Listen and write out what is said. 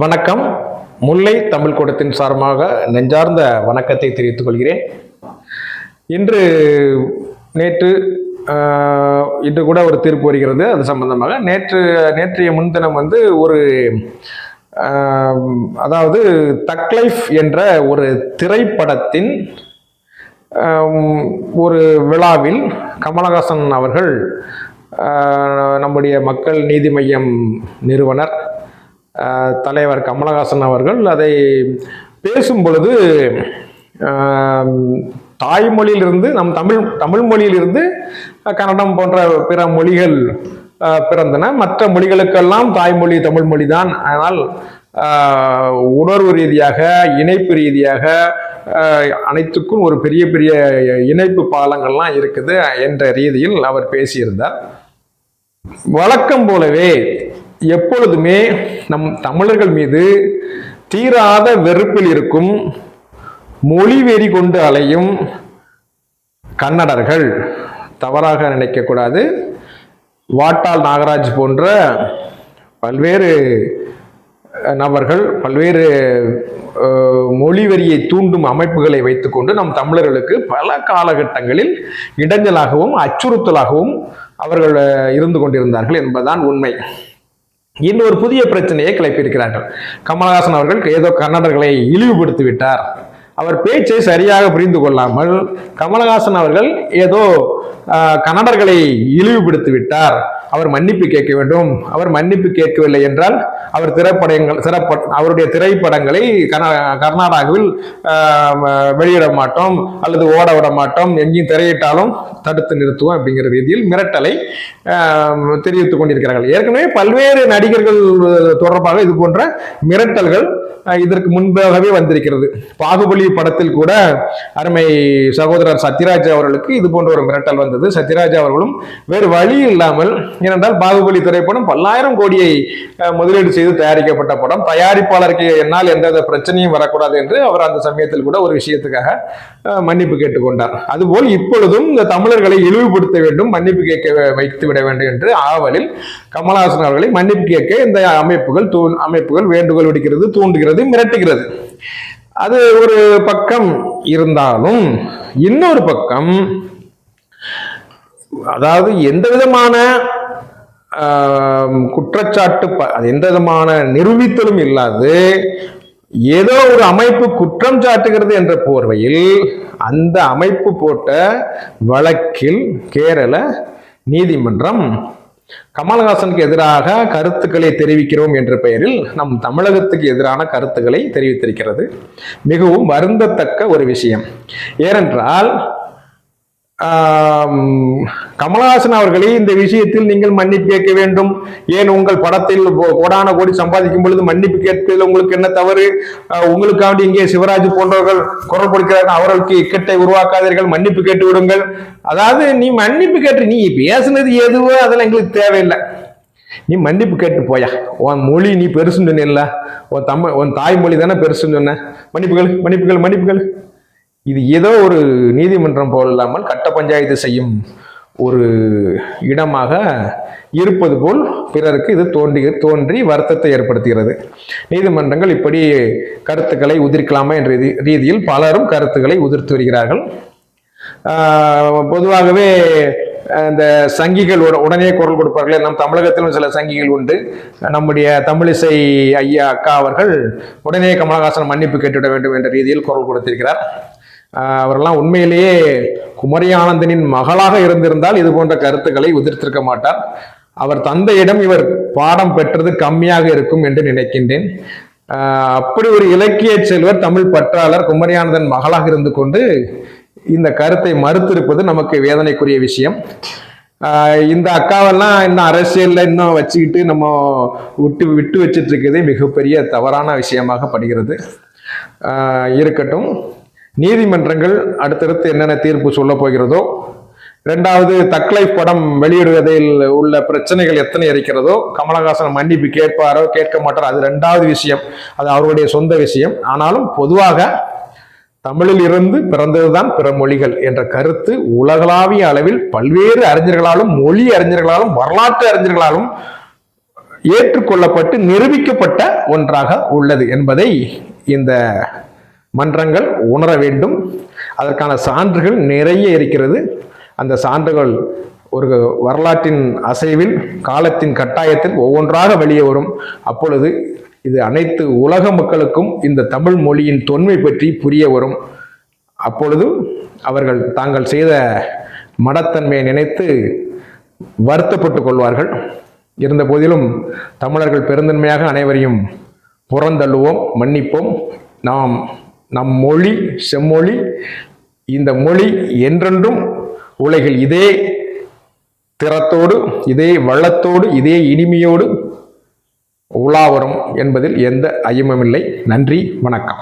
வணக்கம். முல்லை தமிழ் கூடத்தின் சார்பாக நெஞ்சார்ந்த வணக்கத்தை தெரிவித்துக் கொள்கிறேன். இன்று நேற்று இன்று கூட ஒரு தீர்ப்பு வருகிறது. அது சம்பந்தமாக நேற்று நேற்றைய முன்தினம் வந்து ஒரு அதாவது தக்லைஃப் என்ற ஒரு திரைப்படத்தின் ஒரு விழாவில் கமலஹாசன் அவர்கள் நம்முடைய மக்கள் நீதி மையம் நிறுவனர் தலைவர் கமலஹாசன் அவர்கள் அதை பேசும் பொழுது தாய்மொழியிலிருந்து நம் தமிழ் தமிழ் மொழியிலிருந்து கன்னடம் போன்ற பிற மொழிகள் பிறந்தன. மற்ற மொழிகளுக்கெல்லாம் தாய்மொழி தமிழ் மொழி தான். ஆனால் உணர்வு ரீதியாக இணைப்பு ரீதியாக அனைத்துக்கும் ஒரு பெரிய பெரிய இணைப்பு பாலங்கள்லாம் இருக்குது என்ற ரீதியில் அவர் பேசியிருந்தார். வழக்கம் போலவே எப்பொழுதுமே நம் தமிழர்கள் மீது தீராத வெறுப்பில் இருக்கும் மொழி வெறி கொண்டு அலையும் கன்னடர்கள். தவறாக நினைக்கக்கூடாது வாட்டாள் நாகராஜ் போன்ற பல்வேறு நபர்கள் பல்வேறு மொழிவெறியை மொழி தூண்டும் அமைப்புகளை வைத்துக்கொண்டு நம் தமிழர்களுக்கு பல காலகட்டங்களில் இடைஞ்சலாகவும் அச்சுறுத்தலாகவும் அவர்கள் இருந்து கொண்டிருந்தார்கள் என்பதுதான் உண்மை. இன்னொரு புதிய பிரச்சனையை கிளப்பியிருக்கிறார்கள். கமலஹாசன் அவர்கள் ஏதோ கன்னடர்களை இழிவுபடுத்தி விட்டார் அவர் பேச்சை சரியாக புரிந்து கொள்ளாமல் கமலஹாசன் அவர்கள் ஏதோ கன்னடர்களை இழிவுபடுத்தி விட்டார் அவர் மன்னிப்பு கேட்க வேண்டும். அவர் மன்னிப்பு கேட்கவில்லை என்றால் அவர் திரைப்படங்கள் சிறப்ப அவருடைய திரைப்படங்களை கர்நா கர்நாடகாவில் வெளியிட மாட்டோம் அல்லது ஓட விட மாட்டோம். எங்கேயும் திரையிட்டாலும் தடுத்து நிறுத்துவோம் அப்படிங்கிற ரீதியில் மிரட்டலை தெரிவித்துக் கொண்டிருக்கிறார்கள். ஏற்கனவே பல்வேறு நடிகர்கள் தொடர்பாக இது போன்ற மிரட்டல்கள் இதற்கு முன்பாகவே வந்திருக்கிறது. பாகுபலி படத்தில் கூட அருமை சகோதரர் சத்யராஜ் அவர்களுக்கு இது போன்ற ஒரு மிரட்டல் வந்தது. சத்யராஜ் அவர்களும் வேறு வழி இல்லாமல் ஏனென்றால் பாகுபலி திரைப்படம் பல்லாயிரம் கோடியை முதலீடு செய்து தயாரிக்கப்பட்ட படம். தயாரிப்பாளருக்கு என்னால் எந்த பிரச்சனையும் வரக்கூடாது என்று அவர் அந்த சமயத்தில் கூட ஒரு விஷயத்துக்காக மன்னிப்பு கேட்டுக்கொண்டார். அதுபோல் இப்பொழுதும் இந்த தமிழர்களை இழிவுபடுத்த வேண்டும் மன்னிப்பு கேட்க வைத்து விட வேண்டும் என்று ஆவலில் கமலஹாசன் அவர்களை மன்னிப்பு கேட்க இந்த அமைப்புகள் தூ அமைப்புகள் வேண்டுகோள் விடுக்கிறது தூண்டுகிறது. மிரட்டுகிறது அது ஒரு பக்கம் இருந்தாலும் இன்னொரு பக்கம் அதாவது எந்த விதமான குற்றச்சாட்டு ப- அது எந்த விதமான நிரூபித்தலும் இல்லாது ஏதோ ஒரு அமைப்பு குற்றம் சாட்டுகிறது என்ற போர்வையில் அந்த அமைப்பு போட்ட வழக்கில் கேரள நீதிமன்றம் கமல்ஹாசனுக்கு எதிராக கருத்துக்களை தெரிவிக்கிறோம் என்ற பெயரில் நம் தமிழகத்துக்கு எதிரான கருத்துக்களை தெரிவித்திருக்கிறது. மிகவும் வருந்தத்தக்க ஒரு விஷயம். ஏனென்றால் கமலஹாசன் அவர்களே இந்த விஷயத்தில் நீங்கள் மன்னிப்பு கேட்க வேண்டும். ஏன் உங்கள் படத்தில் கோடான கோடி சம்பாதிக்கும் பொழுது மன்னிப்பு கேட்பதில் உங்களுக்கு என்ன தவறு? அஹ், உங்களுக்காண்டி இங்கே சிவராஜ் போன்றவர்கள் குரல் கொடுக்கிறார்கள் அவர்களுக்கு இக்கட்டை உருவாக்காதீர்கள். மன்னிப்பு கேட்டு விடுங்கள். அதாவது நீ மன்னிப்பு கேட்டு நீ பேசுனது எதுவோ அதெல்லாம் எங்களுக்கு தேவையில்லை. நீ மன்னிப்பு கேட்டு போயா. உன் மொழி நீ பெருசுன்னு சொன்னில்ல உன் தமிழ் உன் தாய்மொழி தானே பெருசுன்னு சொன்ன. மன்னிப்புகள் மன்னிப்புகள் மன்னிப்புகள். இது ஏதோ ஒரு நீதிமன்றம் போல் இல்லாமல் கட்ட பஞ்சாயத்து செய்யும் ஒரு இடமாக இருப்பது போல் பிறருக்கு இது தோன்றி தோன்றி வருத்தத்தை ஏற்படுத்துகிறது. நீதிமன்றங்கள் இப்படி கருத்துக்களை உதிர்க்கலாமா என்ற ரீதியில் பலரும் கருத்துக்களை உதிர்த்து வருகிறார்கள். பொதுவாகவே இந்த சங்கிகள் உடனே குரல் கொடுப்பார்களே. நம் தமிழகத்திலும் சில சங்கிகள் உண்டு. நம்முடைய தமிழிசை ஐயா அக்கா அவர்கள் உடனே கமலஹாசன் மன்னிப்பு கேட்டுவிட வேண்டும் என்ற ரீதியில் குரல் கொடுத்திருக்கிறார். அவரெல்லாம் உண்மையிலேயே குமரி ஆனந்தனின் மகளாக இருந்திருந்தால் இது போன்ற கருத்துக்களை உதிர்த்திருக்க மாட்டார். அவர் தந்தையிடம் இவர் பாடம் பெற்றது கம்மியாக இருக்கும் என்று நினைக்கின்றேன். அப்படி ஒரு இலக்கிய செல்வர் தமிழ் பற்றாளர் குமரியானந்தன் மகளாக இருந்து கொண்டு இந்த கருத்தை மறுத்திருப்பது நமக்கு வேதனைக்குரிய விஷயம். இந்த அக்காவெல்லாம் இன்னும் அரசியல்ல இன்னும் வச்சுக்கிட்டு நம்ம விட்டு விட்டு வச்சிட்டு இருக்கிறதே மிகப்பெரிய தவறான விஷயமாக படுகிறது. இருக்கட்டும். நீதிமன்றங்கள் அடுத்தடுத்து என்னென்ன தீர்ப்பு சொல்ல போகிறதோ ரெண்டாவது தக்லை படம் வெளியிடுவதில் உள்ள பிரச்சனைகள் எத்தனை இருக்கிறதோ கமலஹாசன் மன்னிப்பு கேட்பாரோ கேட்க மாட்டாரோ அது ரெண்டாவது விஷயம். அது அவருடைய சொந்த விஷயம். ஆனாலும் பொதுவாக தமிழில் இருந்து பிறந்ததுதான் பிற மொழிகள் என்ற கருத்து உலகளாவிய அளவில் பல்வேறு அறிஞர்களாலும் மொழி அறிஞர்களாலும் வரலாற்று அறிஞர்களாலும் ஏற்றுக்கொள்ளப்பட்டு நிரூபிக்கப்பட்ட ஒன்றாக உள்ளது என்பதை இந்த மன்றங்கள் உணர வேண்டும். அதற்கான சான்றுகள் நிறைய இருக்கிறது. அந்த சான்றுகள் ஒரு வரலாற்றின் அசைவில் காலத்தின் கட்டாயத்தில் ஒவ்வொன்றாக வெளியே வரும். அப்பொழுது இது அனைத்து உலக மக்களுக்கும் இந்த தமிழ் மொழியின் தொன்மை பற்றி புரிய வரும். அப்பொழுது அவர்கள் தாங்கள் செய்த மடத்தன்மையை நினைத்து வருத்தப்பட்டு கொள்வார்கள். இருந்த போதிலும் தமிழர்கள் பெருந்தன்மையாக அனைவரையும் புறந்தள்ளுவோம் மன்னிப்போம். நாம் நம் மொழி செம்மொழி இந்த மொழி என்றென்றும் உலகில் இதே திறத்தோடு இதே வள்ளத்தோடு இதே இனிமையோடு உலாவரும் என்பதில் எந்த ஐயமுமில்லை. நன்றி வணக்கம்.